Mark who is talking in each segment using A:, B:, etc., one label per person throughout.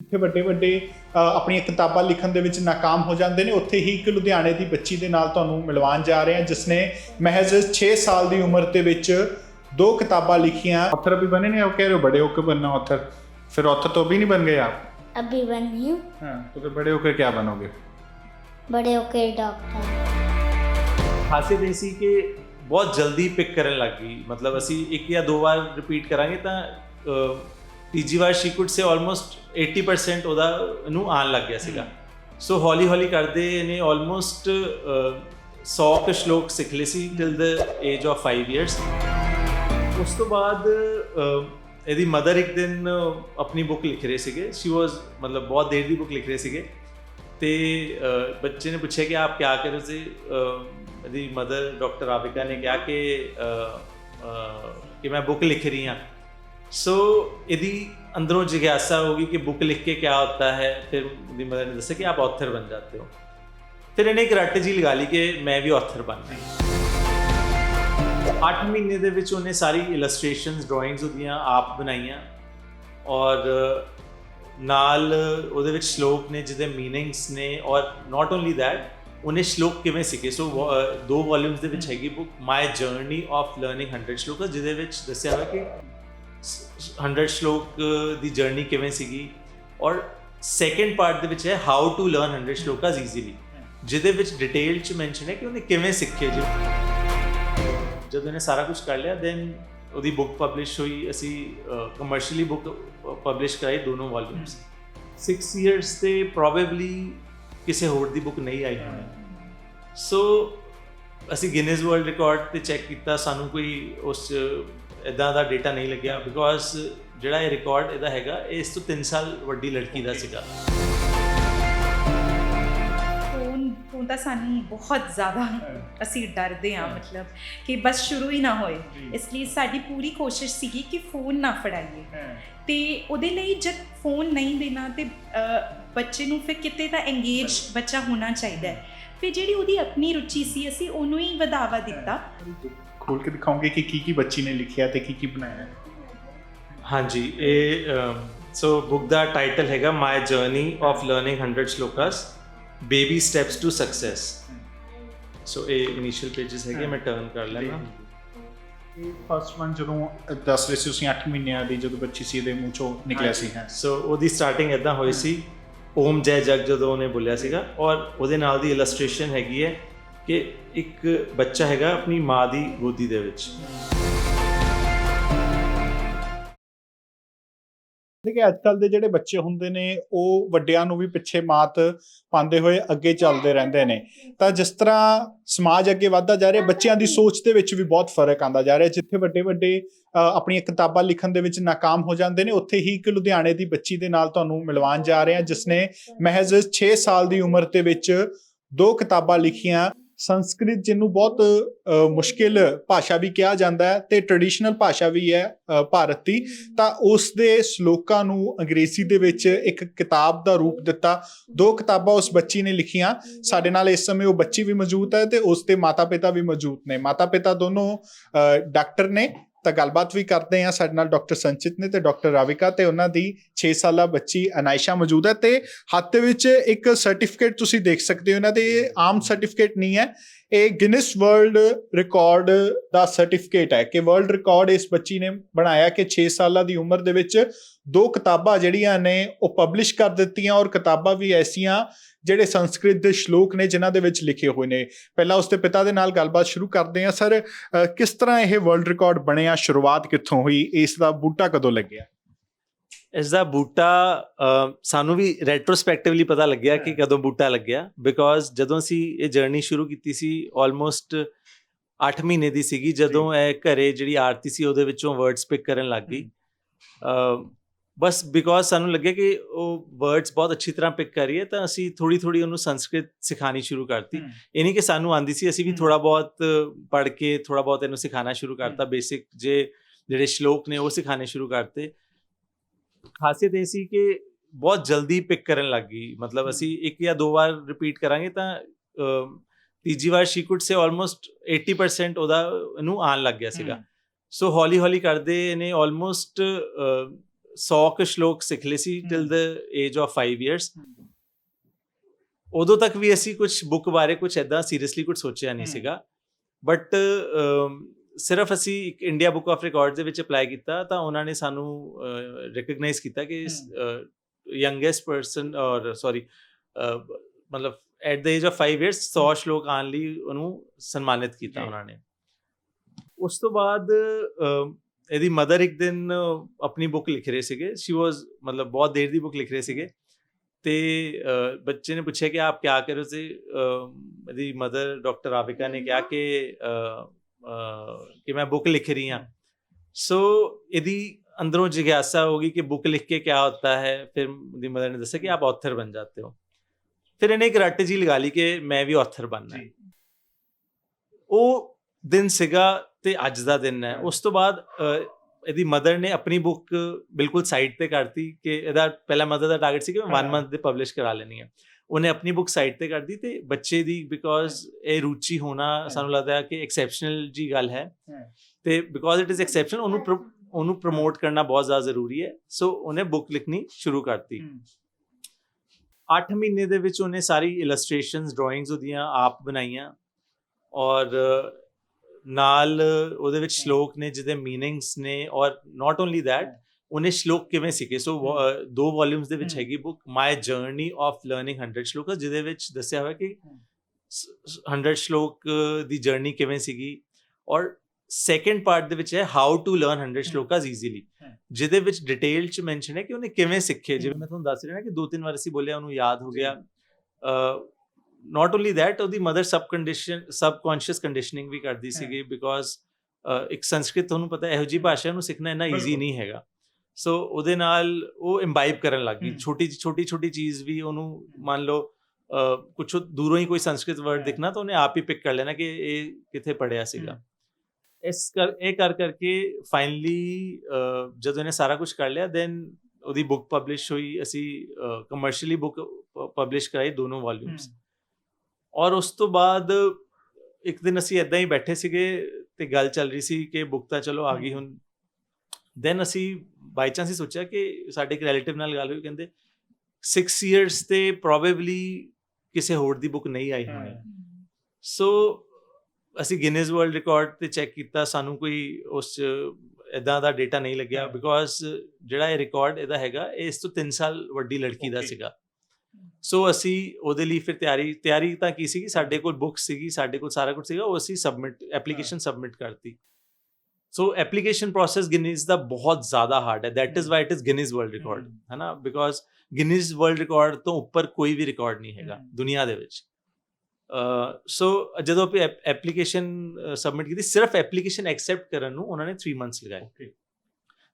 A: ਜਿੱਥੇ ਵੱਡੇ ਵੱਡੇ ਅ, ਆਪਣੀਆਂ ਕਿਤਾਬਾਂ ਲਿਖਣ ਦੇ ਵਿੱਚ ਨਾਕਾਮ ਹੋ ਜਾਂਦੇ ਨੇ ਉੱਥੇ ਹੀ ਇੱਕ ਲੁਧਿਆਣੇ ਦੀ ਬੱਚੀ ਦੇ ਨਾਲ ਤੁਹਾਨੂੰ ਮਿਲਵਾਉਣ ਜਾ ਰਹੇ ਹਾਂ ਜਿਸ ਨੇ ਮਹਿਜ਼ 6 ਸਾਲ ਦੀ ਉਮਰ ਦੇ ਵਿੱਚ ਦੋ ਕਿਤਾਬਾਂ ਲਿਖੀਆਂ ਆਥਰ ਵੀ ਬਣੇ ਨੇ ਉਹ ਕਹਿ ਰਹੇ ਹੋ ਬੜੇ ਹੋ ਕੇ बनना ऑथर फिर ऑथर तो अभी नहीं बन गए आप
B: अभी बनी हूँ
A: हाँ तो फिर बड़े होकर क्या बनोगे
B: बड़े होकर डॉक्टर
C: ਖਾਸੀਅਤ ਇਹ ਸੀ ਕਿ ਬਹੁਤ ਜਲਦੀ ਪਿਕ ਕਰਨ ਲੱਗ ਗਈ ਮਤਲਬ ਅਸੀਂ ਇੱਕ ਜਾਂ ਦੋ ਵਾਰ ਰਿਪੀਟ ਕਰਾਂਗੇ ਤਾਂ ਅਹ, ਤੀਜੀ ਵਾਰ ਸ਼ੀ ਕੁਡ ਸੇ ਆਲਮੋਸਟ 80% ਉਹਦਾ ਨੂੰ ਆਣ ਲੱਗ ਗਿਆ ਸੀਗਾ। ਸੋ ਹੌਲੀ ਹੌਲੀ ਕਰਦੇ ਇਹਨੇ ਆਲਮੋਸਟ 100 ਕੁ ਸ਼ਲੋਕ ਸਿੱਖ ਲਏ ਸੀ till the age of 5 years ਉਸ ਤੋਂ ਬਾਅਦ ਇਹਦੀ ਮਦਰ ਇੱਕ ਦਿਨ ਆਪਣੀ ਬੁੱਕ ਲਿਖ ਰਹੇ ਸੀਗੇ। ਸ਼ੀ ਵਾਸ ਮਤਲਬ ਬਹੁਤ ਦੇਰ ਦੀ ਬੁੱਕ ਲਿਖ ਰਹੇ ਸੀਗੇ। ਤੇ ਬੱਚੇ ਨੇ ਪੁੱਛਿਆ ਕਿ ਆਪ ਕਿਆ ਕਰ ਰਹੇ ਸੀ ਇਹਦੀ ਮਦਰ ਡਾਕਟਰ ਆਵਿਕਾ ਨੇ ਕਿਹਾ ਕਿ ਕਿ ਮੈਂ ਬੁੱਕ ਲਿਖ ਰਹੀ ਹਾਂ। ਸੋ ਇਹਦੀ ਅੰਦਰੋਂ ਜਿਗਿਆਸਾ ਹੋਗੀ ਕਿ ਬੁੱਕ ਲਿਖ ਕੇ क्या होता है फिर ਇਹਦੀ ਮਦਰ ਨੇ ਦੱਸਿਆ ਕਿ ਆਪ ਆਥਰ ਬਣ ਜਾਤੇ ਹੋ ਫਿਰ ਇਹਨੇ ਇੱਕ ਰੱਟ ਜੀ ਲਗਾ ਲਈ ਕਿ ਮੈਂ ਵੀ ਆਥਰ ਬਣਨਾ ਹੈ 8 ਮਹੀਨੇ ਦੇ ਵਿੱਚ ਉਹਨੇ ਸਾਰੀ ਇਲਸਟ੍ਰੇਸ਼ਨਸ ਡਰਾਇੰਗਸ ਉਹਦੀਆਂ ਆਪ ਬਣਾਈਆਂ ਔਰ ਨਾਲ ਉਹਦੇ ਵਿੱਚ ਸ਼ਲੋਕ ਨੇ ਜਿਹਦੇ ਮੀਨਿੰਗਸ ਨੇ ਔਰ ਨਾਟ ਓਨਲੀ ਥੈਟ ਉਹਨੇ ਸ਼ਲੋਕ ਕਿਵੇਂ ਸਿੱਖੇ ਸੋ ਵ- ਦੋ ਵੋਲਿਊਮਸ ਦੇ ਵਿੱਚ ਹੈਗੀ book my journey of learning 100 ਸ਼ਲੋਕ ਜਿਹਦੇ ਵਿੱਚ ਦੱਸਿਆ ਹੋਇਆ ਕਿ 100 ਸ਼ਲੋਕ ਦੀ ਜਰਨੀ ਕਿਵੇਂ ਸੀਗੀ? ਔਰ ਸੈਕੰਡ ਪਾਰਟ ਦੇ ਵਿੱਚ ਹੈ how to learn 100 shlokas easily ਜਿਹਦੇ ਵਿੱਚ ਡਿਟੇਲ ਚ ਮੈਂਸ਼ਨ ਹੈ ਕਿ ਉਹਨੇ ਕਿਵੇਂ ਸਿੱਖੇ ਜੀ। ਜਦੋਂ ਇਹਨੇ ਸਾਰਾ ਕੁਝ ਕਰ ਲਿਆ ਦੈਨ ਉਹਦੀ ਬੁੱਕ ਪਬਲਿਸ਼ ਹੋਈ। ਅਸੀਂ ਕਮਰਸ਼ੀਅਲੀ ਬੁੱਕ ਪਬਲਿਸ਼ ਕਰਾਈ ਦੋਨੋਂ ਵੋਲਿਊਮਸ 6 ਇਅਰਸ ਤੇ ਪ੍ਰੋਬੇਬਲੀ ਕਿਸੇ ਹੋਰ ਦੀ ਬੁੱਕ ਨਹੀਂ ਆਈ ਹੋਣੀ। ਸੋ ਅਸੀਂ ਗਿਨੀਜ਼ ਵਰਲਡ ਰਿਕਾਰਡ ਤੇ ਚੈੱਕ ਕੀਤਾ। ਸਾਨੂੰ ਕੋਈ ਉਸ ਇਦਾਂ ਦਾ ਡਾਟਾ ਨਹੀਂ ਲੱਗਿਆ ਬਿਕੋਜ਼ ਜਿਹੜਾ ਇਹ ਰਿਕਾਰਡ ਇਹਦਾ ਹੈਗਾ ਇਹ ਇਸ ਤੋਂ 3 ਸਾਲ ਵੱਡੀ ਲੜਕੀ ਦਾ ਸੀਗਾ।
D: ਫੋਨ ਫੋਨ ਤਾਂ ਸਾਨੂੰ ਬਹੁਤ ਜ਼ਿਆਦਾ ਅਸੀਂ ਡਰਦੇ ਹਾਂ ਮਤਲਬ ਕਿ ਬਸ ਸ਼ੁਰੂ ਹੀ ਨਾ ਹੋਏ। ਇਸ ਲਈ ਸਾਡੀ ਪੂਰੀ ਕੋਸ਼ਿਸ਼ ਸੀਗੀ ਕਿ ਫੋਨ ਨਾ ਫੜਾਈਏ। ਤੇ ਉਹਦੇ ਲਈ ਜਦ ਫੋਨ ਨਹੀਂ ਦੇਣਾ ਤੇ ਬੱਚੇ ਨੂੰ ਫਿਰ ਕਿਤੇ ਤਾਂ ਐਂਗੇਜ ਬੱਚਾ ਹੋਣਾ ਚਾਹੀਦਾ ਹੈ। ਫਿਰ ਜਿਹੜੀ ਉਹਦੀ ਆਪਣੀ ਰੁਚੀ ਸੀ ਅਸੀਂ ਉਹਨੂੰ ਹੀ ਵਧਾਵਾ ਦਿੱਤਾ।
A: ਖੋਲ ਕੇ ਦਿਖਾਉਂਗੇ ਕਿ ਕੀ ਕੀ ਬੱਚੀ ਨੇ ਲਿਖਿਆ ਤੇ ਕੀ ਕੀ ਬਣਾਇਆ?
C: ਹਾਂਜੀ ਇਹ ਸੋ ਬੁੱਕ ਦਾ ਟਾਈਟਲ ਹੈਗਾ my journey of learning 100 ਸ਼ਲੋਕਾਸ baby steps to success so ਇਹ ਇਨੀਸ਼ੀਅਲ ਪੇजेस ਹੈਗੇ ਮੈਂ ਟਰਨ ਕਰ ਲੈਣਾ
A: ਇਹ ਫਸਟ ਵਨ ਜਦੋਂ ਦੱਸ ਰਹੇ ਸੀ ਤੁਸੀਂ 8 ਮਹੀਨਿਆਂ ਦੀ ਜਦੋਂ ਬੱਚੀ ਸੀ ਇਹਦੇ ਮੂੰਹ ਚੋਂ ਨਿਕਲਿਆ ਸੀ ਹਾਂ।
C: ਸੋ ਉਹਦੀ ਸਟਾਰਟਿੰਗ ਇਦਾਂ ਹੋਈ ਸੀ ਓਮ ਜੈ ਜਗ ਜਦੋਂ ਉਹਨੇ ਬੋਲਿਆ ਸੀਗਾ ਔਰ ਉਹਦੇ ਨਾਲ ਦੀ ਇਲਸਟ੍ਰੇਸ਼ਨ ਹੈਗੀ ਹੈ ਕਿ ਇੱਕ ਬੱਚਾ ਹੈਗਾ ਆਪਣੀ ਮਾਂ ਦੀ ਗੋਦੀ ਦੇ ਵਿੱਚ।
A: ਦੇਖੇ ਅੱਜ ਕੱਲ ਦੇ ਜਿਹੜੇ ਬੱਚੇ ਹੁੰਦੇ ਨੇ ਉਹ ਵੱਡਿਆਂ ਨੂੰ ਵੀ ਪਿੱਛੇ ਮਾਤ ਪਾਉਂਦੇ ਹੋਏ ਅੱਗੇ ਚੱਲਦੇ ਰਹਿੰਦੇ ਨੇ। ਤਾਂ ਜਿਸ ਤਰ੍ਹਾਂ ਸਮਾਜ ਅੱਗੇ ਵਧਦਾ ਜਾ ਰਿਹਾ ਬੱਚਿਆਂ ਦੀ ਸੋਚ ਦੇ ਵਿੱਚ ਵੀ ਬਹੁਤ ਫ਼ਰਕ ਆਂਦਾ ਜਾ ਰਿਹਾ। ਜਿੱਥੇ ਵੱਡੇ ਵੱਡੇ ਅ, ਆਪਣੀਆਂ ਕਿਤਾਬਾਂ ਲਿਖਣ ਦੇ ਵਿੱਚ ਨਾਕਾਮ ਹੋ ਜਾਂਦੇ ਨੇ ਉੱਥੇ ਹੀ ਇੱਕ ਲੁਧਿਆਣੇ ਦੀ ਬੱਚੀ ਦੇ ਨਾਲ ਤੁਹਾਨੂੰ ਮਿਲਵਾਉਣ ਜਾ ਰਹੇ ਹਾਂ ਜਿਸ ਨੇ ਮਹਿਜ਼ 6 ਸਾਲ ਦੀ ਉਮਰ ਦੇ ਵਿੱਚ ਦੋ ਕਿਤਾਬਾਂ ਲਿਖੀਆਂ। ਸੰਸਕ੍ਰਿਤ ਜਿਹਨੂੰ ਬਹੁਤ ਮੁਸ਼ਕਿਲ ਭਾਸ਼ਾ ਵੀ ਕਿਹਾ ਜਾਂਦਾ ਹੈ ਤੇ ਟ੍ਰੈਡੀਸ਼ਨਲ ਭਾਸ਼ਾ ਵੀ ਹੈ ਭਾਰਤ ਦੀ, ਤਾਂ ਉਸ ਦੇ ਸ਼ਲੋਕਾਂ ਨੂੰ ਅੰਗਰੇਜ਼ੀ ਦੇ ਵਿੱਚ ਇੱਕ ਕਿਤਾਬ ਦਾ ਰੂਪ ਦਿੱਤਾ। ਦੋ ਕਿਤਾਬਾਂ ਉਸ ਬੱਚੀ ਨੇ ਲਿਖੀਆਂ। ਸਾਡੇ ਨਾਲ ਇਸ ਸਮੇਂ ਉਹ ਬੱਚੀ ਵੀ ਮੌਜੂਦ ਹੈ ਤੇ ਉਸ ਦੇ ਮਾਤਾ-ਪਿਤਾ ਵੀ ਮੌਜੂਦ ਨੇ। ਮਾਤਾ-ਪਿਤਾ ਦੋਨੋਂ ਡਾਕਟਰ ਨੇ ਤਾਂ ਗੱਲਬਾਤ ਵੀ ਕਰਦੇ ਆ ਸਾਡੇ ਨਾਲ ਡਾਕਟਰ ਸੰਚਿਤ ਨੇ ਤੇ ਡਾਕਟਰ ਰਾਵਿਕਾ ਤੇ ਉਹਨਾਂ ਦੀ 6 ਸਾਲਾ ਬੱਚੀ ਅਨਾਇਸ਼ਾ ਮੌਜੂਦ ਹੈ ਤੇ ਹੱਥ ਦੇ ਵਿੱਚ ਇੱਕ ਸਰਟੀਫਿਕੇਟ ਤੁਸੀਂ ਦੇਖ ਸਕਦੇ ਹੋ, ਇਹਨਾਂ ਦੇ ਆਮ ਸਰਟੀਫਿਕੇਟ ਨਹੀਂ ਹੈ। ਇਹ ਗਿਨਿਸ ਵਰਲਡ ਰਿਕਾਰਡ ਦਾ ਸਰਟੀਫਿਕੇਟ ਹੈ ਕਿ ਵਰਲਡ ਰਿਕਾਰਡ ਇਸ ਬੱਚੀ ਨੇ ਬਣਾਇਆ ਕਿ 6 ਸਾਲਾਂ ਦੀ ਉਮਰ ਦੇ ਵਿੱਚ ਦੋ ਕਿਤਾਬਾਂ ਜਿਹੜੀਆਂ ਨੇ ਉਹ ਪਬਲਿਸ਼ ਕਰ ਦਿੱਤੀਆਂ ਔਰ ਕਿਤਾਬਾਂ ਵੀ ਐਸੀਆਂ ਜਿਹੜੇ ਸੰਸਕ੍ਰਿਤ ਦੇ ਸ਼ਲੋਕ ਨੇ ਜਿਨ੍ਹਾਂ ਦੇ ਵਿੱਚ ਲਿਖੇ ਹੋਏ ਨੇ। ਪਹਿਲਾਂ ਉਸ ਦੇ ਪਿਤਾ ਦੇ ਨਾਲ ਗੱਲਬਾਤ ਸ਼ੁਰੂ ਕਰਦੇ ਹਾਂ। ਸਰ ਕਿਸ ਤਰ੍ਹਾਂ ਇਹ ਵਰਲਡ ਰਿਕਾਰਡ ਬਣਿਆ ਸ਼ੁਰੂਆਤ ਕਿੱਥੋਂ ਹੋਈ? ਇਸ ਦਾ ਬੂਟਾ ਕਦੋਂ ਲੱਗਿਆ?
C: ਇਸ ਦਾ ਬੂਟਾ ਸਾਨੂੰ ਵੀ ਰੈਟਰੋਸਪੈਕਟਿਵਲੀ ਪਤਾ ਲੱਗਿਆ ਕਿ। ਕਦੋਂ ਬੂਟਾ ਲੱਗਿਆ। ਬਿਕੋਜ਼ ਜਦੋਂ ਅਸੀਂ ਇਹ ਜਰਨੀ ਸ਼ੁਰੂ ਕੀਤੀ ਸੀ ਆਲਮੋਸਟ 8 ਮਹੀਨੇ ਦੀ ਸੀਗੀ ਜਦੋਂ ਇਹ ਘਰੇ ਜਿਹੜੀ ਆਰਤੀ ਸੀ ਉਹਦੇ ਵਿੱਚੋਂ ਵਰਡਸ ਪਿਕ ਕਰਨ ਲੱਗ ਗਈ। ਬਸ ਬਿਕੋਜ਼ ਸਾਨੂੰ ਲੱਗਿਆ ਕਿ ਉਹ ਵਰਡਸ ਬਹੁਤ ਅੱਛੀ ਤਰ੍ਹਾਂ ਪਿਕ ਕਰ ਰਹੀ ਹੈ ਤਾਂ ਅਸੀਂ ਥੋੜੀ ਥੋੜੀ ਉਹਨੂੰ ਸੰਸਕ੍ਰਿਤ ਸਿਖਾਣੀ ਸ਼ੁਰੂ ਕਰਤੀ। ਇਹ ਨਹੀਂ ਕਿ ਸਾਨੂੰ ਆਂਦੀ ਸੀ ਅਸੀਂ ਵੀ। ਥੋੜਾ ਬਹੁਤ ਪੜ੍ਹ ਕੇ ਥੋੜਾ ਬਹੁਤ ਇਹਨੂੰ ਸਿਖਾਣਾ ਸ਼ੁਰੂ ਕਰਤਾ ਬੇਸਿਕ ਜੇ ਜਿਹੜੇ ਸ਼ਲੋਕ ਨੇ ਉਹ ਸਿਖਾਣੇ ਸ਼ੁਰੂ ਕਰਤੇ। ਖਾਸੀਅਤ ਇਹ ਸੀ ਕਿ ਬਹੁਤ ਜਲਦੀ ਪਿਕ ਕਰਨ ਲੱਗ ਗਈ। ਮਤਲਬ ਅਸੀਂ ਇੱਕ ਜਾਂ ਦੋ ਵਾਰ ਰਿਪੀਟ ਕਰਾਂਗੇ ਤਾਂ ਤੀਜੀ ਵਾਰ ਸ਼ੀ ਕੁਡ ਸੇ ਆਲਮੋਸਟ 80% ਉਹਦਾ ਨੂੰ ਆਣ ਲੱਗ ਗਿਆ ਸੀਗਾ। ਸੋ ਹੌਲੀ ਹੌਲੀ ਕਰਦੇ ਇਹਨੇ ਆਲਮੋਸਟ 100 ਕੁ ਸ਼ਲੋਕ ਸਿੱਖ ਲਏ ਸੀ till the age of 5 years ਉਦੋਂ ਤੱਕ ਵੀ ਅਸੀਂ ਕੁਝ ਬੁੱਕ ਬਾਰੇ ਕੁਝ ਐਦਾਂ ਸੀਰੀਅਸਲੀ ਕੁਝ ਸੋਚਿਆ ਨਹੀਂ। ਸੀਗਾ। ਬਟ ਸਿਰਫ ਅਸੀਂ ਇੱਕ ਇੰਡੀਆ ਬੁੱਕ ਆਫ ਰਿਕਾਰਡ ਦੇ ਵਿੱਚ ਅਪਲਾਈ ਕੀਤਾ ਤਾਂ ਉਹਨਾਂ ਨੇ ਸਾਨੂੰ ਰੈਕਗਨਾਈਜ਼ ਕੀਤਾ ਕਿ ਯੰਗੈਸਟ ਪਰਸਨ ਔਰ ਸੌਰੀ ਮਤਲਬ at the age of 5 years 100 ਸ਼ਲੋਕ ਆਉਣ ਲਈ ਉਹਨੂੰ ਸਨਮਾਨਿਤ ਕੀਤਾ। ਉਹਨਾਂ ਨੇ। ਉਸ ਤੋਂ ਬਾਅਦ ਇਹਦੀ ਮਦਰ ਇੱਕ ਦਿਨ ਆਪਣੀ ਬੁੱਕ ਲਿਖ ਰਹੇ ਸੀਗੇ। ਸ਼ੀ ਵਾਸ ਮਤਲਬ ਬਹੁਤ ਦੇਰ ਦੀ ਬੁੱਕ ਲਿਖ ਰਹੇ ਸੀਗੇ। ਤੇ ਬੱਚੇ ਨੇ ਪੁੱਛਿਆ ਕਿ ਆਪ ਕੀ ਕਰ ਰਹੇ ਸੀ ਇਹਦੀ ਮਦਰ ਡਾਕਟਰ ਆਵਿਕਾ ਨੇ ਕਿਹਾ ਕਿ ਕਿ ਮੈਂ ਬੁੱਕ ਲਿਖ ਰਹੀ ਹਾਂ। ਸੋ ਇਹਦੀ ਅੰਦਰੋਂ ਜਿਗਿਆਸਾ ਹੋਗੀ ਕਿ ਬੁੱਕ ਲਿਖ ਕੇ ਕੀ ਹੁੰਦਾ ਹੈ। ਫਿਰ ਦੀ ਮਦਰ ਨੇ ਦੱਸਿਆ ਕਿ ਆਪ ਆਥਰ ਬਣ ਜਾਤੇ ਹੋ। ਫਿਰ ਇਹਨੇ ਇੱਕ ਰੱਟ ਜੀ ਲਗਾ ਲਈ ਕਿ ਮੈਂ ਵੀ ਆਥਰ ਬਣਨਾ ਹੈ। ਉਹ ਦਿਨ ਸੀਗਾ ਤੇ ਅੱਜ ਦਾ ਦਿਨ ਹੈ। ਉਸ ਤੋਂ ਬਾਅਦ ਇਹਦੀ ਮਦਰ ਨੇ ਆਪਣੀ ਬੁੱਕ ਬਿਲਕੁਲ ਸਾਈਡ ਤੇ ਕਰਤੀ ਕਿ ਇਹਦਾ ਪਹਿਲਾ ਮਦਰ ਦਾ ਟਾਰਗੇਟ ਸੀ ਕਿ ਮੈਂ 1
A: ਹਾਂ।
C: ਮੰਥ ਦੇ ਪਬਲਿਸ਼ ਕਰਾ ਲੈਣੀ ਹੈ। ਉਹਨੇ ਆਪਣੀ ਬੁੱਕ ਸਾਈਡ ਤੇ ਕਰਦੀ ਤੇ ਬੱਚੇ ਦੀ ਬਿਕੋਜ਼ ਇਹ ਰੁਚੀ ਹੋਣਾ ਸਾਨੂੰ ਲੱਗਦਾ ਹੈ ਕਿ ਐਕਸੈਪਸ਼ਨਲ ਜੀ ਗੱਲ ਹੈ। ਤੇ ਬਿਕੋਜ਼ ਇਟ ਇਜ਼ ਐਕਸੈਪਸ਼ਨਲ ਉਹਨੂੰ ਉਹਨੂੰ ਪ੍ਰਮੋਟ ਕਰਨਾ ਬਹੁਤ ਜ਼ਿਆਦਾ ਜ਼ਰੂਰੀ ਹੈ। ਸੋ ਉਹਨੇ ਬੁੱਕ ਲਿਖਣੀ ਸ਼ੁਰੂ ਕਰਤੀ। 8 ਮਹੀਨੇ ਦੇ ਵਿੱਚ ਉਹਨੇ ਸਾਰੀ ਇਲਸਟ੍ਰੇਸ਼ਨਸ ਡਰਾਇੰਗਸ ਉਹਦੀਆਂ ਆਪ ਬਣਾਈਆਂ ਔਰ ਨਾਲ ਉਹਦੇ ਵਿੱਚ ਸ਼ਲੋਕ ਨੇ ਜਿਹਦੇ ਮੀਨਿੰਗਸ ਨੇ ਔਰ ਨਾਟ ਓਨਲੀ ਥੈਟ ਉਹਨੇ ਸ਼ਲੋਕ ਕਿਵੇਂ ਸਿੱਖੇ? ਸੋ ਦੋ ਵੋਲਿਊਮਸ ਦੇ ਵਿੱਚ
A: ਹਮ।
C: ਹੈਗੀ book my journey of learning 100 ਸ਼ਲੋਕਸ ਜਿਹਦੇ ਵਿੱਚ ਦੱਸਿਆ ਹੋਇਆ ਕਿ
A: ਹਮ।
C: ਸ- ਸ- 100 ਸ਼ਲੋਕ ਅ, ਦੀ ਜਰਨੀ ਕਿਵੇਂ ਸੀਗੀ? ਔਰ ਸੈਕੰਡ ਪਾਰਟ ਦੇ ਵਿੱਚ ਹੈ ਹਾਊ ਟੂ ਲਰਨ 100 ਸ਼ਲੋਕਸ ਈਜ਼ੀਲੀ। ਜਿਹਦੇ ਵਿੱਚ ਡਿਟੇਲ ਚ ਮੈਂਸ਼ਨ ਹੈ ਕਿ ਉਹਨੇ ਕਿਵੇਂ ਸਿੱਖੇ? ਜਿਵੇਂ ਮੈਂ ਤੁਹਾਨੂੰ ਦੱਸ ਰਿਹਾ ਨਾ ਕਿ ਦੋ ਤਿੰਨ ਵਾਰ ਅਸੀਂ ਬੋਲਿਆ ਉਹਨੂੰ ਯਾਦ ਹੋ ਗਿਆ। ਨਾਟ ਓਨਲੀ ਥੈਟ ਉਹਦੀ mother sub condition subconscious conditioning ਵੀ ਕਰਦੀ ਸੀਗੀ ਬਿਕੋਜ਼ ਇੱਕ ਸੰਸਕ੍ਰਿਤ ਤੁਹਾਨੂੰ ਪਤਾ ਇਹੋ ਜੀ ਭਾਸ਼ਾ ਨੂੰ ਸਿੱਖਣਾ ਇੰਨਾ ਈਜ਼ੀ। ਨਹੀਂ ਹੈਗਾ ਸੋ ਉਹਦੇ ਨਾਲ ਉਹ ਇੰਬਾਈਬ ਕਰਨ ਲੱਗ। ਛੋਟੀ ਛੋਟੀ ਛੋਟੀ ਚੀਜ਼ ਵੀ ਉਹਨੂੰ ਮੰਨ ਲਓ ਕੁਝ ਦੂਰੋਂ ਹੀ ਕੋਈ ਸੰਸਕ੍ਰਿਤ ਵਰਡ। ਦਿਖਣਾ ਤਾਂ ਉਹਨੇ ਆਪ ਹੀ ਪਿਕ ਕਰ ਲੈਣਾ ਕਿ ਇਹ ਕਿੱਥੇ ਪੜਿਆ ਸੀਗਾ ਇਸ ਕਰ ਇਹ ਕਰ ਕਰਕੇ ਫਾਈਨਲੀ ਜਦੋਂ ਇਹਨੇ ਸਾਰਾ ਕੁਝ ਕਰ ਲਿਆ ਦੈਨ ਉਹਦੀ ਬੁੱਕ ਪਬਲਿਸ਼ ਹੋਈ ਅਸੀਂ ਕਮਰਸ਼ੀਅਲੀ ਬੁੱਕ ਪਬਲਿਸ਼ ਕਰਾਈ ਦੋਨੋਂ ਵੋਲਿਊਮਸ ਔਰ ਉਸ ਤੋਂ ਬਾਅਦ ਇੱਕ ਦਿਨ ਅਸੀਂ ਇਦਾਂ ਹੀ ਬੈਠੇ ਸੀਗੇ ਤੇ ਗੱਲ ਚੱਲ ਰਹੀ ਸੀ ਕਿ ਬੁੱਕ ਤਾਂ ਚਲੋ ਆ ਗਈ ਹੁਣ ਦੈਨ ਅਸੀਂ ਬਾਈ ਚਾਂਸ ਹੀ ਸੋਚਿਆ ਕਿ ਸਾਡੇ ਇੱਕ ਰਿਲੇਟਿਵ ਨਾਲ ਗੱਲ ਹੋਈ ਕਹਿੰਦੇ 6 ਇਅਰਸ ਤੇ ਪ੍ਰੋਬੇਬਲੀ ਕਿਸੇ ਹੋਰ ਦੀ ਬੁੱਕ ਨਹੀਂ ਆਈ ਹੋਣੀ ਸੋ ਅਸੀਂ ਗਿਨੀਜ਼ ਵਰਲਡ ਰਿਕਾਰਡ ਤੇ ਚੈੱਕ ਕੀਤਾ ਸਾਨੂੰ ਕੋਈ ਉਸ ਇਦਾਂ ਦਾ ਡਾਟਾ ਨਹੀਂ ਲੱਗਿਆ। ਬਿਕੋਜ਼ ਜਿਹੜਾ ਇਹ ਰਿਕਾਰਡ ਇਹਦਾ ਹੈਗਾ ਇਹ ਇਸ ਤੋਂ 3 ਸਾਲ ਵੱਡੀ ਲੜਕੀ ਦਾ. ਸੀਗਾ ਸੋ ਅਸੀਂ ਉਹਦੇ ਲਈ ਫਿਰ ਤਿਆਰੀ ਤਿਆਰੀ ਤਾਂ ਕੀ ਸੀਗੀ? ਸਾਡੇ ਕੋਲ ਬੁੱਕ ਸੀਗੀ ਸਾਡੇ ਕੋਲ ਸਾਰਾ ਕੁਝ ਸੀਗਾ ਉਹ ਅਸੀਂ ਸਬਮਿਟ ਐਪਲੀਕੇਸ਼ਨ ਸਬਮਿਟ ਕਰਤੀ। ਸੋ ਐਪਲੀਕੇਸ਼ਨ ਪ੍ਰੋਸੈਸ ਗਿਨੀਜ਼ ਦਾ ਬਹੁਤ ਜ਼ਿਆਦਾ ਹਾਰਡ ਹੈ। That is why it is Guinness world
A: record.
C: ਹੈ। ਨਾ ਬਿਕੋਜ਼ ਗਿਨੀਜ਼ ਵਰਲਡ ਰਿਕਾਰਡ ਤੋਂ ਉੱਪਰ ਕੋਈ ਵੀ ਰਿਕਾਰਡ ਨਹੀਂ ਹੈਗਾ। ਦੁਨੀਆ ਦੇ ਵਿੱਚ। ਸੋ ਜਦੋਂ ਐਪਲੀਕੇਸ਼ਨ ਸਬਮਿਟ ਕੀਤੀ ਸਿਰਫ ਐਪਲੀਕੇਸ਼ਨ ਐਕਸੈਪਟ ਕਰਨ ਨੂੰ ਉਹਨਾਂ ਨੇ 3 ਮੰਥਸ ਲਗਾਏ।
A: Okay.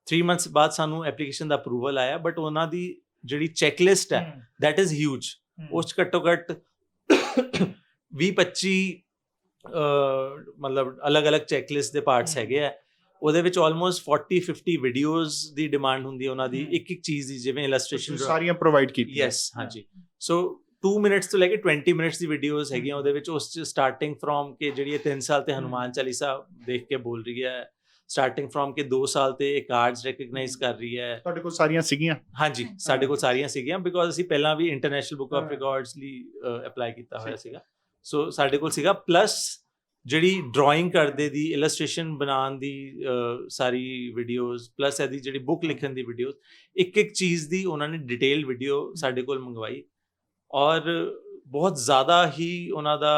C: 3 ਮੰਥਸ ਬਾਅਦ ਸਾਨੂੰ ਐਪਲੀਕੇਸ਼ਨ ਦਾ ਅਪਰੂਵਲ ਆਇਆ ਬਟ ਉਹਨਾਂ ਦੀ ਜਿਹੜੀ ਚੈੱਕਲਿਸਟ ਹੈ that is huge. ਉਸ ਘੱਟੋ ਘੱਟ 20 25 ਅਹ, ਮਤਲਬ ਅਲੱਗ-ਅਲੱਗ ਚੈੱਕਲਿਸਟ ਦੇ ਪਾਰਟਸ। ਹੈਗੇ ਆ। ਉਹਦੇ ਵਿੱਚ ਆਲਮੋਸਟ 40 50 ਵੀਡੀਓਜ਼ ਦੀ ਡਿਮਾਂਡ ਹੁੰਦੀ ਹੈ ਉਹਨਾਂ ਦੀ। ਇੱਕ ਇੱਕ ਚੀਜ਼ ਦੀ ਜਿਵੇਂ ਇਲਸਟ੍ਰੇਸ਼ਨ
A: ਸਾਰੀਆਂ ਪ੍ਰੋਵਾਈਡ ਕੀਤੀਆਂ।
C: ਯੈਸ ਹਾਂਜੀ। ਸੋ 2 ਮਿੰਟਸ ਤੋਂ ਲੈ ਕੇ 20 ਮਿੰਟਸ ਦੀ ਵੀਡੀਓਜ਼ ਹੈਗੀਆਂ ਉਹਦੇ ਵਿੱਚ ਉਸ ਚ ਸਟਾਰਟਿੰਗ ਫਰੋਮ ਕਿ ਜਿਹੜੀ ਇਹ 3 ਸਾਲ ਤੇ ਹਨੂਮਾਨ ਚਾਲੀਸਾ ਦੇਖ ਕੇ ਬੋਲ ਰਹੀ ਹੈ ਸਟਾਰਟਿੰਗ ਫਰੋਮ ਕਿ 2 ਸਾਲ ਤੇ ਇਹ ਕਾਰਡਸ ਰੈਕਗਨਾਈਜ਼ ਕਰ ਰਹੀ ਹੈ
A: ਤੁਹਾਡੇ ਕੋਲ ਸਾਰੀਆਂ ਸੀਗੀਆਂ?
C: ਹਾਂਜੀ ਸਾਡੇ ਕੋਲ ਸਾਰੀਆਂ ਸੀਗੀਆਂ ਬਿਕੋਜ਼ ਅਸੀਂ ਪਹਿਲਾਂ ਵੀ ਇੰਟਰਨੈਸ਼ਨਲ ਬੁੱਕ ਆਫ। ਰਿਕਾਰਡਸ ਲਈ ਅਪਲਾਈ ਕੀਤਾ ਹੋਇਆ। ਸੀਗਾ। ਸੋ ਸਾਡੇ ਕੋਲ ਸੀਗਾ ਪਲੱਸ ਜਿਹੜੀ ਡਰਾਇੰਗ ਕਰਦੇ ਦੀ ਇਲਸਟ੍ਰੇਸ਼ਨ ਬਣਾਉਣ ਦੀ ਸਾਰੀ ਵੀਡੀਓਜ਼ ਪਲੱਸ ਇਹਦੀ ਜਿਹੜੀ ਬੁੱਕ ਲਿਖਣ ਦੀ ਵੀਡੀਓਜ਼ ਇੱਕ ਇੱਕ ਚੀਜ਼ ਦੀ ਉਹਨਾਂ ਨੇ ਡਿਟੇਲ ਵੀਡੀਓ ਸਾਡੇ ਕੋਲ ਮੰਗਵਾਈ। ਔਰ ਬਹੁਤ ਜ਼ਿਆਦਾ ਹੀ ਉਹਨਾਂ ਦਾ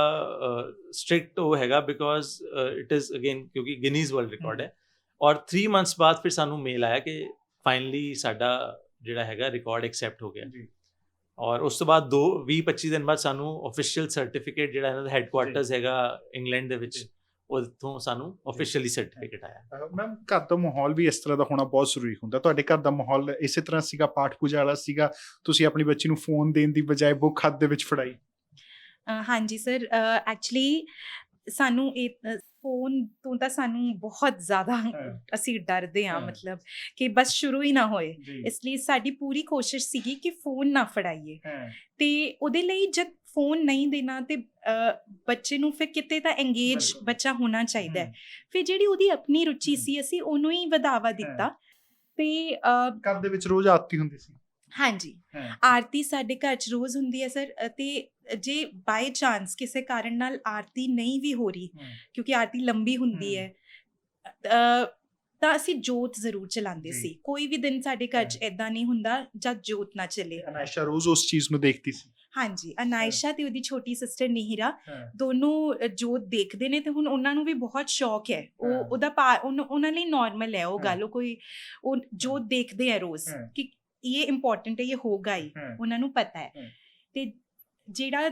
C: ਸਟ੍ਰਿਕਟ ਉਹ ਹੈਗਾ ਬਿਕੋਜ਼ ਇਟ ਇਜ਼ ਅਗੇਨ ਕਿਉਂਕਿ ਗਿਨੀਜ਼ ਵਰਲਡ ਰਿਕਾਰਡ ਹੈ। ਔਰ 3 ਮੰਥਸ ਬਾਅਦ ਫਿਰ ਸਾਨੂੰ ਮੇਲ ਆਇਆ ਕਿ ਫਾਈਨਲੀ ਸਾਡਾ ਜਿਹੜਾ ਹੈਗਾ ਰਿਕਾਰਡ ਐਕਸੈਪਟ ਹੋ ਗਿਆ।
A: ਜੀ।
C: ਔਰ ਉਸ ਤੋਂ ਬਾਅਦ 2 20 25 ਦਿਨ ਬਾਅਦ ਸਾਨੂੰ ਅਫੀਸ਼ੀਅਲ ਸਰਟੀਫਿਕੇਟ ਜਿਹੜਾ ਇਹਨਾਂ ਦਾ ਹੈੱਡਕੁਆਰਟਰਸ ਹੈਗਾ ਇੰਗਲੈਂਡ ਦੇ ਵਿੱਚ ਉਥੋਂ ਸਾਨੂੰ ਅਫੀਸ਼ੀਅਲੀ ਸਰਟੀਫਿਕੇਟ ਆਇਆ।
A: ਮੈਮ ਘਰ ਦਾ ਮਾਹੌਲ ਵੀ ਇਸ ਤਰ੍ਹਾਂ ਦਾ ਹੋਣਾ ਬਹੁਤ ਜ਼ਰੂਰੀ ਹੁੰਦਾ। ਤੁਹਾਡੇ ਘਰ ਦਾ ਮਾਹੌਲ ਇਸੇ ਤਰ੍ਹਾਂ ਸੀਗਾ ਪਾਠ ਪੂਜਾ ਵਾਲਾ ਸੀਗਾ। ਤੁਸੀਂ ਆਪਣੀ ਬੱਚੀ ਨੂੰ ਫੋਨ ਦੇਣ ਦੀ ਬਜਾਏ ਬੁੱਕ ਹੱਥ ਦੇ ਵਿੱਚ ਫੜਾਈ।
D: ਹਾਂਜੀ ਸਰ ਐਕਚੁਅਲੀ ਸਾਨੂੰ ਇਹ ਫੋਨ ਤੋਂ ਤਾਂ ਸਾਨੂੰ ਬਹੁਤ ਜ਼ਿਆਦਾ ਅਸੀਂ ਡਰਦੇ ਹਾਂ। ਮਤਲਬ ਕਿ ਬਸ ਸ਼ੁਰੂ ਹੀ ਨਾ ਹੋਏ। ਇਸ ਲਈ ਸਾਡੀ ਪੂਰੀ ਕੋਸ਼ਿਸ਼ ਸੀਗੀ ਕਿ ਫੋਨ ਨਾ ਫੜਾਈਏ। ਤੇ ਉਹਦੇ ਲਈ ਜਦ ਫੋਨ ਨਹੀਂ ਦੇਣਾ ਤੇ ਬੱਚੇ ਨੂੰ ਫਿਰ ਕਿਤੇ ਤਾਂ ਐਂਗੇਜ। ਬੱਚਾ ਹੋਣਾ ਚਾਹੀਦਾ ਹੈ। ਫਿਰ ਜਿਹੜੀ ਉਹਦੀ ਆਪਣੀ ਰੁਚੀ। ਸੀ ਅਸੀਂ ਉਹਨੂੰ ਹੀ ਵਧਾਵਾ ਦਿੱਤਾ। ਤੇ
A: ਘਰ ਦੇ ਵਿੱਚ ਰੋਜ਼ ਆਰਤੀ ਹੁੰਦੀ ਸੀ।
D: ਹਾਂਜੀ। ਆਰਤੀ ਸਾਡੇ ਘਰ 'ਚ ਰੋਜ਼ ਹੁੰਦੀ ਹੈ ਸਰ। ਅਤੇ ਜੇ ਬਾਈ ਚਾਂਸ ਕਿਸੇ ਕਾਰਨ ਨਾਲ ਆਰਤੀ ਨਹੀਂ ਵੀ ਹੋ ਰਹੀ ਕਿਉਂਕਿ ਆਰਤੀ ਲੰਬੀ ਹੁੰਦੀ ਹੈ। ਤਾਂ ਅਸੀਂ ਜੋਤ ਜ਼ਰੂਰ ਚਲਾਉਂਦੇ। ਸੀ। ਕੋਈ ਵੀ ਦਿਨ ਸਾਡੇ ਘਰ 'ਚ ਐਦਾਂ ਨਹੀਂ ਹੁੰਦਾ ਜਦ ਜੋਤ ਨਾ ਚੱਲੇ।
A: ਅਨਾਇਸ਼ਾ ਰੋਜ਼ ਉਸ ਚੀਜ਼ ਨੂੰ ਦੇਖਦੀ ਸੀ।
D: ਹਾਂਜੀ ਅਨਾਇਸ਼ਾ ਤੇ ਉਹਦੀ ਛੋਟੀ ਸਿਸਟਰ ਨਿਹਿਰਾ ਦੋਨੋਂ ਜੋਤ ਦੇਖਦੇ ਨੇ ਤੇ ਹੁਣ ਉਹਨਾਂ ਨੂੰ ਵੀ ਬਹੁਤ ਸ਼ੌਕ ਹੈ। ਉਹ ਉਹਦਾ ਉਹਨੂੰ- ਲਈ ਨਾਰਮਲ ਹੈ ਉਹ। ਗੱਲ ਉਹ ਕੋਈ ਉਹ ਜੋਤ ਦੇਖਦੇ ਆ ਰੋਜ਼। ਕਿ ਇਹ ਇੰਪੋਰਟੈਂਟ ਹੈ ਇਹ ਹੋਗਾ ਹੀ। ਉਹਨਾਂ ਨੂੰ ਪਤਾ ਹਾਂ। ਤੇ ਜਿਹੜਾ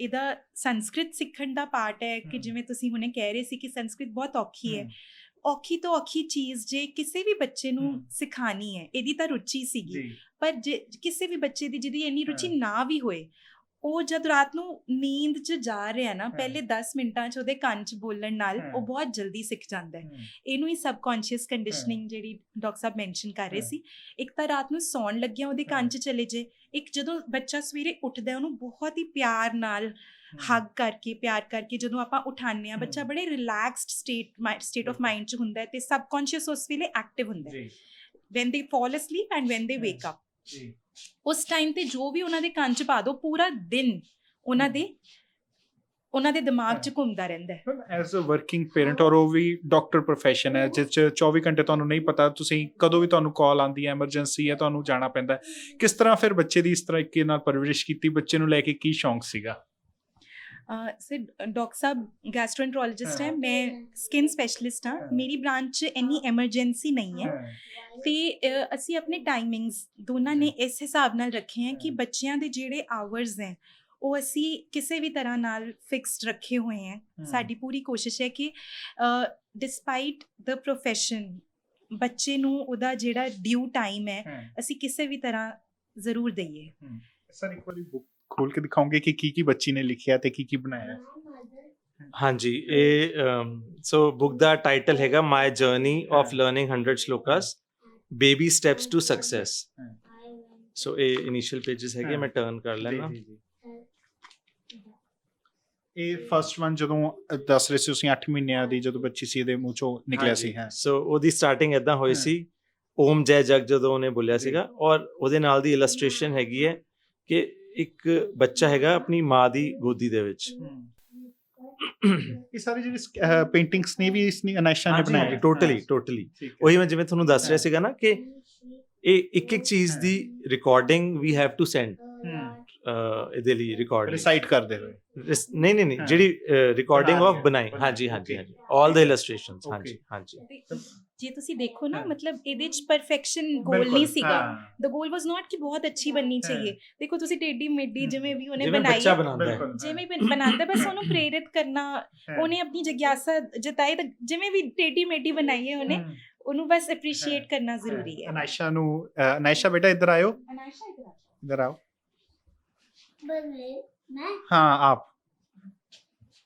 D: ਇਹਦਾ ਸੰਸਕ੍ਰਿਤ ਸਿੱਖਣ ਦਾ ਪਾਰਟ ਹੈ ਕਿ। ਜਿਵੇਂ ਤੁਸੀਂ ਹੁਣੇ ਕਹਿ ਰਹੇ ਸੀ ਕਿ ਸੰਸਕ੍ਰਿਤ ਬਹੁਤ ਔਖੀ ਹੈ ਔਖੀ ਤੋਂ ਔਖੀ ਚੀਜ਼ ਜੇ ਕਿਸੇ ਵੀ ਬੱਚੇ ਨੂੰ। ਸਿਖਾਣੀ ਹੈ ਇਹਦੀ ਤਾਂ ਰੁਚੀ ਸੀਗੀ ਪਰ ਜੇ ਕਿਸੇ ਵੀ ਬੱਚੇ ਦੀ ਜਿਹਦੀ ਇੰਨੀ ਰੁਚੀ। ਨਾ ਵੀ ਹੋਏ ਉਹ ਜਦ ਰਾਤ ਨੂੰ ਨੀਂਦ 'ਚ ਜਾ ਰਿਹਾ ਨਾ। ਪਹਿਲੇ 10 ਮਿੰਟਾਂ 'ਚ ਉਹਦੇ ਕੰਨ 'ਚ ਬੋਲਣ ਨਾਲ। ਉਹ ਬਹੁਤ ਜਲਦੀ ਸਿੱਖ ਜਾਂਦਾ ਹੈ ਇਹਨੂੰ ਹੀ ਸਬਕੌਂਸ਼ੀਅਸ ਕੰਡੀਸ਼ਨਿੰਗ ਜਿਹੜੀ ਡਾਕਟਰ ਸਾਹਿਬ ਮੈਂਸ਼ਨ ਕਰ ਰਹੇ। ਸੀ ਇੱਕ ਤਾਂ ਰਾਤ ਨੂੰ ਸੌਣ ਲੱਗਿਆ ਉਹਦੇ ਕੰਨ 'ਚ ਚਲੇ ਜੇ ਇੱਕ ਜਦੋਂ ਬੱਚਾ ਸਵੇਰੇ ਉੱਠਦਾ ਉਹਨੂੰ ਬਹੁਤ ਹੀ ਪਿਆਰ ਨਾਲ ਹੱਗ ਕਰਕੇ ਪਿਆਰ ਕਰਕੇ ਜਦੋਂ ਆਪਾਂ ਉਠਾਉਂਦੇ ਆ ਬੱਚਾ। ਬੜੇ relaxed state state
A: of.
D: Mind 'ਚ ਹੁੰਦਾ ਹੈ ਤੇ ਸਬਕੌਂਸ਼ੀਅਸ ਉਸ ਵੇਲੇ ਐਕਟਿਵ ਹੁੰਦਾ ਹੈ
A: ਜੀ
D: ਵੈਨ ਦੇ ਫਾਲ ਅਸਲੀਪ ਐਂਡ ਵੈਨ ਦੇ
A: ਹਮ।
D: ਵੇਕ ਅਪ
A: ਜੀ
D: ਉਸ ਟਾਈਮ ਤੇ ਜੋ ਵੀ ਉਹਨਾਂ ਦੇ ਕੰਨ 'ਚ ਪਾ ਦੋ ਪੂਰਾ ਦਿਨ ਉਹਨਾਂ ਦੇ ਉਹਨਾਂ ਦੇ ਦਿਮਾਗ 'ਚ। ਘੁੰਮਦਾ ਰਹਿੰਦਾ ਹੈ
A: ਐਜ਼ ਅ ਵਰਕਿੰਗ ਪੇਰੈਂਟ ਔਰ ਉਹ ਵੀ ਡਾਕਟਰ profession ਹੈ ਜਿਸ 'ਚ 24 ਘੰਟੇ ਤੁਹਾਨੂੰ ਨਹੀਂ ਪਤਾ ਤੁਸੀਂ ਕਦੋਂ ਵੀ ਤੁਹਾਨੂੰ ਕਾਲ ਆਂਦੀ ਹੈ ਐਮਰਜੈਂਸੀ ਹੈ ਤੁਹਾਨੂੰ ਜਾਣਾ ਪੈਂਦਾ। ਕਿਸ ਤਰ੍ਹਾਂ ਫਿਰ ਬੱਚੇ ਦੀ ਇਸ ਤਰੀਕੇ ਨਾਲ ਪਰਵਰਿਸ਼ ਕੀਤੀ ਬੱਚੇ ਨੂੰ ਲੈ ਕੇ ਕੀ ਸ਼ੌਂਕ ਸੀਗਾ
D: ਸਰ ਡਾਕਟਰ ਸਾਹਿਬ ਗੈਸਟ੍ਰੋਐਂਟਰੋਲੋਜਿਸਟ ਹੈ। ਮੈਂ ਸਕਿਨ ਸਪੈਸ਼ਲਿਸਟ ਹਾਂ। ਮੇਰੀ ਬ੍ਰਾਂਚ 'ਚ ਇੰਨੀ ਐਮਰਜੈਂਸੀ ਨਹੀਂ ਹੈ। ਤੇ ਅ, ਅਸੀਂ ਆਪਣੇ ਟਾਈਮਿੰਗਸ ਦੋਨਾਂ ਨੇ ਇਸ ਹਿਸਾਬ ਨਾਲ ਰੱਖੇ ਹੈ ਕਿ। ਬੱਚਿਆਂ ਦੇ ਜਿਹੜੇ ਆਵਰਸ ਹੈ ਉਹ ਅਸੀਂ ਕਿਸੇ ਵੀ ਤਰ੍ਹਾਂ ਨਾਲ ਫਿਕਸਡ ਰੱਖੇ ਹੋਏ ਹੈ। ਸਾਡੀ ਪੂਰੀ ਕੋਸ਼ਿਸ਼ ਹੈ ਕਿ ਡਿਸਪਾਈਟ ਦ profession ਬੱਚੇ ਨੂੰ ਉਹਦਾ ਜਿਹੜਾ ਡਿਊ ਟਾਈਮ ਹੈ ਅਸੀਂ ਕਿਸੇ ਵੀ ਤਰ੍ਹਾਂ ਜ਼ਰੂਰ ਦਈਏ।
A: ਸਰ ਇੱਕ ਵਾਰੀ ਬੁੱਕ ਖੋਲ ਕੇ ਦਿਖਾਉਂਗੇ ਕਿ ਕੀ ਕੀ ਬੱਚੀ ਨੇ ਲਿਖਿਆ ਤੇ ਕੀ ਕੀ ਬਣਾਇਆ ਹੈ
C: ਹਾਂਜੀ ਇਹ ਸੋ ਬੁੱਕ ਦਾ ਟਾਈਟਲ ਹੈਗਾ my journey of. Learning 100 ਸ਼ਲੋਕਾਸ baby steps to success so ਇਹ ਇਨੀਸ਼ੀਅਲ ਪੇजेस ਹੈਗੇ। ਮੈਂ ਟਰਨ ਕਰ ਲੈਣਾ।
A: ਇਹ ਫਰਸਟ ਵਨ ਜਦੋਂ ਦੱਸ ਰਹੇ ਸੀ ਤੁਸੀਂ 8 ਮਹੀਨਿਆਂ ਦੀ ਜਦੋਂ ਬੱਚੀ ਸੀ ਇਹਦੇ ਮੂੰਹ ਚੋਂ ਨਿਕਲਿਆ ਸੀ ਹਾਂ
C: ਸੋ ਉਹਦੀ ਸਟਾਰਟਿੰਗ ਇਦਾਂ ਹੋਈ। ਸੀ ਓਮ ਜੈ ਜਗ ਜਦੋਂ ਉਹਨੇ ਬੋਲਿਆ। ਸੀਗਾ ਔਰ ਉਹਦੇ ਨਾਲ ਦੀ ਇਲਸਟ੍ਰੇਸ਼ਨ ਹੈਗੀ ਹੈ ਕਿ ਇੱਕ ਬੱਚਾ ਹੈਗਾ ਆਪਣੀ ਮਾਂ ਦੀ ਗੋਦੀ ਦੇ ਵਿੱਚ।
A: ਇਹ ਸਾਰੀ ਜਿਹੜੀ ਪੇਂਟਿੰਗਸ ਨੇ ਵੀ ਇਸ ਨੇ ਅਨਾਇਸ਼ਾ ਨੇ ਬਣਾਇਆ
C: ਟੋਟਲੀ ਟੋਟਲੀ। ਉਹੀ ਮੈਂ ਜਿਵੇਂ ਤੁਹਾਨੂੰ ਦੱਸ ਰਿਹਾ। ਸੀਗਾ ਨਾ ਕਿ ਇਹ ਇੱਕ ਇੱਕ ਚੀਜ਼ ਦੀ recording we have to send ਇਹਦੇ ਲਈ ਰਿਕਾਰਡ
A: ਰਿਸਾਈਟ ਕਰਦੇ ਹੋਏ।
C: ਨਹੀਂ ਨਹੀਂ ਨਹੀਂ ਜਿਹੜੀ ਰਿਕਾਰਡਿੰਗ ਆਫ ਬਣਾਈ। ਹਾਂਜੀ ਹਾਂਜੀ ਹਾਂਜੀ। 올 ਦ ਇਲਸਟ੍ਰੇਸ਼ਨਸ ਹਾਂਜੀ ਹਾਂਜੀ।
D: ਜੇ ਤੁਸੀਂ ਦੇਖੋ ਨਾ ਮਤਲਬ ਇਹਦੇ ਚ ਪਰਫੈਕਸ਼ਨ ਗੋਲ ਨਹੀਂ ਸੀਗਾ। ਦ ਗੋਲ ਵਾਸ ਨਾਟ ਕਿ ਬਹੁਤ ਅੱਛੀ ਬਣਨੀ ਚਾਹੀਏ। ਦੇਖੋ ਤੁਸੀਂ ਟੇਡੀ ਮੇਡੀ ਜਿਵੇਂ ਵੀ ਉਹਨੇ ਬਣਾਈ ਜਿਵੇਂ ਬਣਾਉਂਦਾ ਬਸ ਉਹਨੂੰ ਪ੍ਰੇਰਿਤ ਕਰਨਾ ਉਹਨੇ ਆਪਣੀ ਜਗਿਆਸਾ ਜਤਾਈ ਜਿਵੇਂ ਵੀ ਟੇਡੀ ਮੇਡੀ ਬਣਾਈ ਹੈ ਉਹਨੇ ਉਹਨੂੰ ਬਸ ਅਪਰੀਸ਼ੀਏਟ ਕਰਨਾ ਜ਼ਰੂਰੀ ਹੈ।
A: ਅਨਾਇਸ਼ਾ ਨੂੰ ਅਨਾਇਸ਼ਾ ਬੇਟਾ ਇੱਧਰ ਆਇਓ।
D: ਅਨਾਇਸ਼ਾ ਇੱਧਰ
A: ਆਓ ਇੱਧਰ ਆਓ।
B: मैं
A: हाँ आप।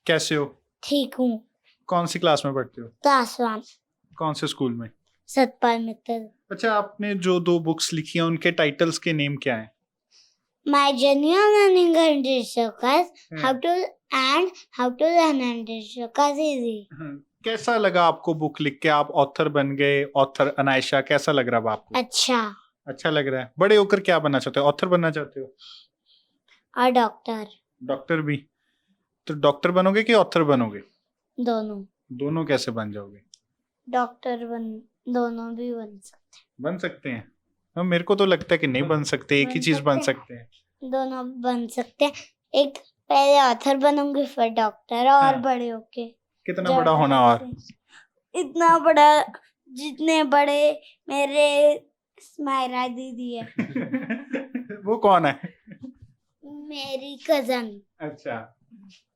A: कैसे हो?
B: ठीक हूँ।
A: कौन सी क्लास में पढ़ते हो?
B: क्लास वन
A: कौन से स्कूल में?
B: सतपाल मित्तल।
A: अच्छा आपने जो दो बुक्स लिखी हैं उनके टाइटल्स के नेम क्या हैं?
B: My journey on learning under circus,
A: Hmm.
B: how to and how to learn under circus easy.
A: हम्म, कैसा लगा आपको बुक लिख के? आप ऑथर बन गए ऑथर अनायशा कैसा लग रहा है आपको?
B: अच्छा।
A: अच्छा लग रहा है। बड़े होकर क्या बनना चाहते हो? ऑथर बनना चाहते हो?
B: और डॉक्टर।
A: डॉक्टर भी। तो डॉक्टर बनोगे कि ऑथर बनोगे?
B: दोनों।
A: दोनों कैसे बन जाओगे?
B: डॉक्टर बन दोनों भी बन सकते हैं।
A: बन सकते हैं। हाँ, मेरे को तो लगता है कि नहीं बन सकते एक ही चीज़ बन
B: सकते
A: हैं।
B: दोनों बन सकते हैं। एक पहले ऑथर बनूँगी फिर डॉक्टर और
A: हाँ।
B: बड़े होके।
A: कितना बड़ा होना और?
B: इतना बड़ा जितने बड़े मेरे स्माइरा दीदी है।
A: वो कौन है?
B: मेरी कज़न
A: अच्छा।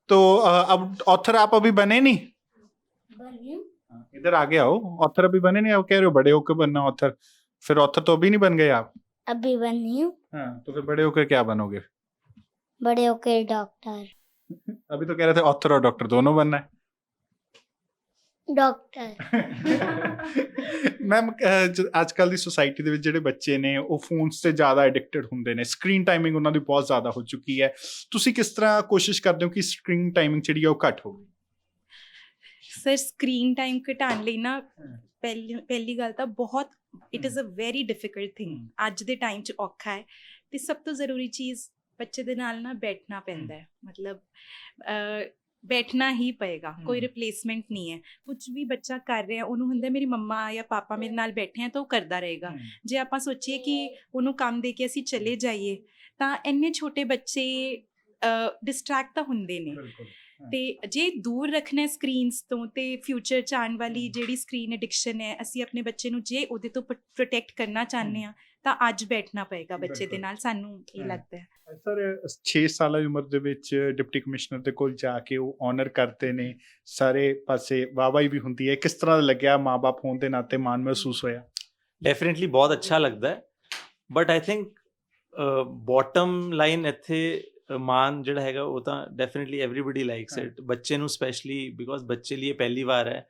A: तो अब ऑथर आप अभी बने नहीं?
B: बने।
A: इधर आगे आओ। ऑथर अभी बने नहीं? आप कह रहे हो बड़े होकर बनना ऑथर फिर ऑथर तो अभी नहीं बन गए आप?
B: अभी बनी हूँ।
A: हाँ तो फिर बड़े होकर क्या बनोगे?
B: बड़े होकर डॉक्टर
A: अभी तो कह रहे थे ऑथर और डॉक्टर दोनों बनना है।
B: ਡਾਕਟਰ।
A: ਮੈਮ ਅੱਜ ਕੱਲ ਦੀ ਸੋਸਾਇਟੀ ਦੇ ਵਿੱਚ ਜਿਹੜੇ ਬੱਚੇ ਨੇ ਉਹ ਫੋਨਸ ਤੇ ਜ਼ਿਆਦਾ ਐਡਿਕਟਡ ਹੁੰਦੇ ਨੇ। ਸਕਰੀਨ ਟਾਈਮਿੰਗ ਉਹਨਾਂ ਦੀ ਬਹੁਤ ਜ਼ਿਆਦਾ ਹੋ ਚੁੱਕੀ ਹੈ। ਤੁਸੀਂ ਕਿਸ ਤਰ੍ਹਾਂ ਕੋਸ਼ਿਸ਼ ਕਰਦੇ ਹੋ ਕਿ ਸਕਰੀਨ ਟਾਈਮਿੰਗ ਜਿਹੜੀ ਆ ਉਹ ਘੱਟ ਹੋਵੇ?
D: ਸਰ ਸਕਰੀਨ ਟਾਈਮ ਘਟਾਉਣ ਲਈ ਨਾ ਪਹਿਲੀ ਪਹਿਲੀ ਗੱਲ ਤਾਂ ਬਹੁਤ it is a very difficult
A: thing
D: ਅੱਜ ਦੇ ਟਾਈਮ 'ਚ ਔਖਾ ਹੈ ਤੇ ਸਭ ਤੋਂ ਜ਼ਰੂਰੀ ਚੀਜ਼ ਬੱਚੇ ਦੇ ਨਾਲ ਨਾ ਬੈਠਣਾ ਪੈਂਦਾ ਹੈ। ਮਤਲਬ ਬੈਠਣਾ ਹੀ ਪਏਗਾ ਕੋਈ। ਰਿਪਲੇਸਮੈਂਟ ਨਹੀਂ ਹੈ। ਕੁਝ ਵੀ ਬੱਚਾ ਕਰ ਰਿਹਾ ਉਹਨੂੰ ਹੁੰਦਾ ਮੇਰੀ ਮੰਮਾ ਜਾਂ ਪਾਪਾ ਮੇਰੇ ਨਾਲ ਬੈਠੇ ਆ ਤਾਂ ਉਹ ਕਰਦਾ ਰਹੇਗਾ। ਜੇ ਆਪਾਂ ਸੋਚੀਏ ਕਿ ਉਹਨੂੰ ਕੰਮ ਦੇ ਕੇ ਅਸੀਂ ਚਲੇ ਜਾਈਏ ਤਾਂ ਇੰਨੇ ਛੋਟੇ ਬੱਚੇ ਡਿਸਟਰੈਕਟ ਤਾਂ ਹੁੰਦੇ ਨੇ। ਤੇ ਜੇ ਦੂਰ ਰੱਖਣਾ ਸਕਰੀਨਸ ਤੋਂ ਤੇ ਫਿਊਚਰ ਚ ਆਉਣ ਵਾਲੀ ਜਿਹੜੀ ਸਕਰੀਨ ਐਡਿਕਸ਼ਨ ਹੈ ਅਸੀਂ ਆਪਣੇ ਬੱਚੇ ਨੂੰ ਜੇ ਉਹਦੇ ਤੋਂ ਪ੍ਰੋਟੈਕਟ ਕਰਨਾ ਚਾਹੁੰਦੇ ਆ ਤਾਂ ਅੱਜ ਬੈਠਣਾ ਪਏਗਾ ਬੱਚੇ ਦੇ। ਨਾਲ ਸਾਨੂੰ ਇਹ। ਲੱਗਦਾ ਹੈ।
A: ਸਰ 6 ਸਾਲਾਂ ਦੀ ਉਮਰ ਦੇ ਵਿੱਚ ਡਿਪਟੀ ਕਮਿਸ਼ਨਰ ਦੇ ਕੋਲ ਜਾ ਕੇ ਉਹ ਆਨਰ ਕਰਦੇ ਨੇ। ਸਾਰੇ ਪਾਸੇ ਵਾਹਵਾਈ ਵੀ ਹੁੰਦੀ ਹੈ। ਕਿਸ ਤਰ੍ਹਾਂ ਦਾ ਲੱਗਿਆ ਮਾਪੇ ਹੋਣ ਦੇ ਨਾਤੇ ਮਾਣ ਮਹਿਸੂਸ ਹੋਇਆ?
C: ਡੈਫੀਨਿਟਲੀ ਬਹੁਤ ਅੱਛਾ ਲੱਗਦਾ ਹੈ। But I think bottom line ਇੱਥੇ ਮਾਨ ਜਿਹੜਾ ਹੈਗਾ ਉਹ ਤਾਂ ਡੈਫੀਨਿਟਲੀ ਐਵਰੀਬਾਡੀ ਲਾਈਕਸ। ਇਟ ਬੱਚੇ ਨੂੰ ਸਪੈਸ਼ਲੀ ਬਿਕੋਜ਼ ਬੱਚੇ ਲਈ ਪਹਿਲੀ ਵਾਰ ਹੈ।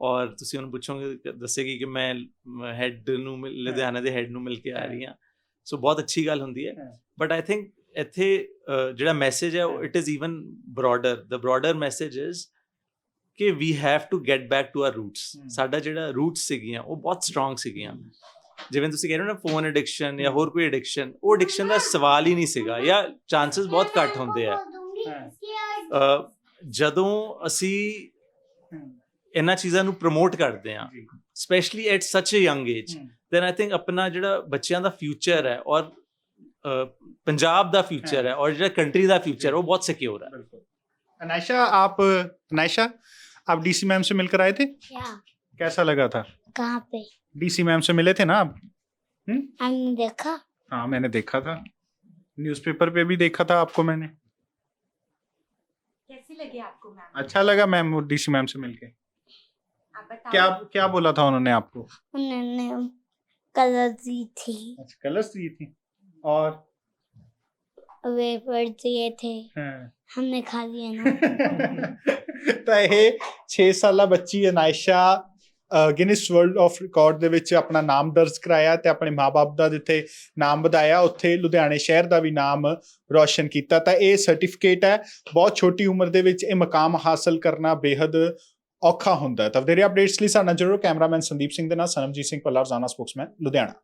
C: ਔਰ ਤੁਸੀਂ ਉਹਨੂੰ ਪੁੱਛੋਗੇ ਦੱਸੇਗੀ ਕਿ ਮੈਂ ਹੈੱਡ ਨੂੰ ਲੁਧਿਆਣਾ ਦੇ ਹੈੱਡ ਨੂੰ ਮਿਲ ਕੇ ਆ ਰਹੀ ਹਾਂ। ਸੋ ਬਹੁਤ ਅੱਛੀ ਗੱਲ ਹੁੰਦੀ ਹੈ। ਬਟ ਆਈ ਥਿੰਕ ਇੱਥੇ ਜਿਹੜਾ ਮੈਸੇਜ ਹੈ it is even broader the broader message is ਕਿ we have to get back to our
A: roots.
C: ਸਾਡਾ ਜਿਹੜਾ ਰੂਟਸ ਸੀਗੀਆਂ ਉਹ ਬਹੁਤ ਸਟਰੋਂਗ ਸੀਗੀਆਂ। ਜਿਵੇਂ ਤੁਸੀਂ ਕਹਿ ਰਹੇ ਹੋ ਨਾ ਫੋਨ ਐਡਿਕਸ਼ਨ ਜਾਂ ਹੋਰ ਕੋਈ ਐਡਿਕਸ਼ਨ ਉਹ ਐਡਿਕਸ਼ਨ ਦਾ ਸਵਾਲ ਹੀ ਨਹੀਂ ਸੀਗਾ ਜਾਂ ਚਾਂਸਸ ਬਹੁਤ ਘੱਟ ਹੁੰਦੇ ਆ ਅ, ਜਦੋਂ ਅਸੀਂ ਇਹਨਾਂ ਚੀਜ਼ਾਂ ਨੂੰ ਪ੍ਰਮੋਟ ਕਰਦੇ ਆ
A: ਜੀ।
C: Specially at such a young age then I think ਆਪਣਾ ਜਿਹੜਾ ਬੱਚਿਆਂ ਦਾ ਫਿਊਚਰ ਹੈ ਔਰ ਅ, ਪੰਜਾਬ ਦਾ ਫਿਊਚਰ ਹੈ ਔਰ ਜਿਹੜਾ ਕੰਟਰੀ ਦਾ ਫਿਊਚਰ ਉਹ ਬਹੁਤ ਸਿਕਿਉਰ ਹੈ
A: बिल्कुल अनायशा आप अनायशा आप डीसी मैम से मिलकर आए थे
B: क्या
A: कैसा लगा था
B: कहाँ पे
A: डीसी मैम से मिले थे ना आप?
B: हम्म? देखा।
A: हाँ मैंने देखा था। न्यूज़पेपर पे भी देखा था आपको मैंने।
D: कैसी लगी आपको मैम?
A: अच्छा लगा मैम वो डीसी मैम से मिलके। क्या क्या बोला था उन्होंने आपको?
B: उन्होंने कलर दी थी।
A: अच्छा कलर्स दी थी। और?
B: वेफर दिए थे।
A: हाँ।
B: हमने खा लिया ना।
A: तो ये छह साल बच्ची है Naysha. Guinness world of record ਦੇ ਵਿੱਚ ਆਪਣਾ ਨਾਮ ਦਰਜ ਕਰਾਇਆ ਤੇ ਆਪਣੇ ਮਾਪੇ ਦਾ ਜਿੱਥੇ ਨਾਮ ਵਧਾਇਆ, ਉੱਥੇ ਲੁਧਿਆਣੇ ਸ਼ਹਿਰ ਦਾ ਵੀ ਨਾਮ ਰੌਸ਼ਨ ਕੀਤਾ। ਤਾਂ ਇਹ ਸਰਟੀਫਿਕੇਟ ਹੈ, ਬਹੁਤ ਛੋਟੀ ਉਮਰ ਦੇ ਵਿੱਚ ਇਹ ਮਕਾਮ ਹਾਸਲ ਕਰਨਾ ਬੇहद ਔਖਾ ਹੁੰਦਾ ਹੈ। ਤਾਂ ਵਧੇਰੇ ਅਪਡੇਟਸ ਲਈ ਸਾਡਾ ਜਰੂਰ ਕੈਮਰਾਮੈਨ ਸੰਦੀਪ ਸਿੰਘ ਦੇ ਨਾਲ, ਸਨਮਜੀਤ ਸਿੰਘ ਪੱਲਾ ਰਜ਼ਾਨਾ ਸਪੋਕਸਮੈਨ, ਲੁਧਿਆਣਾ।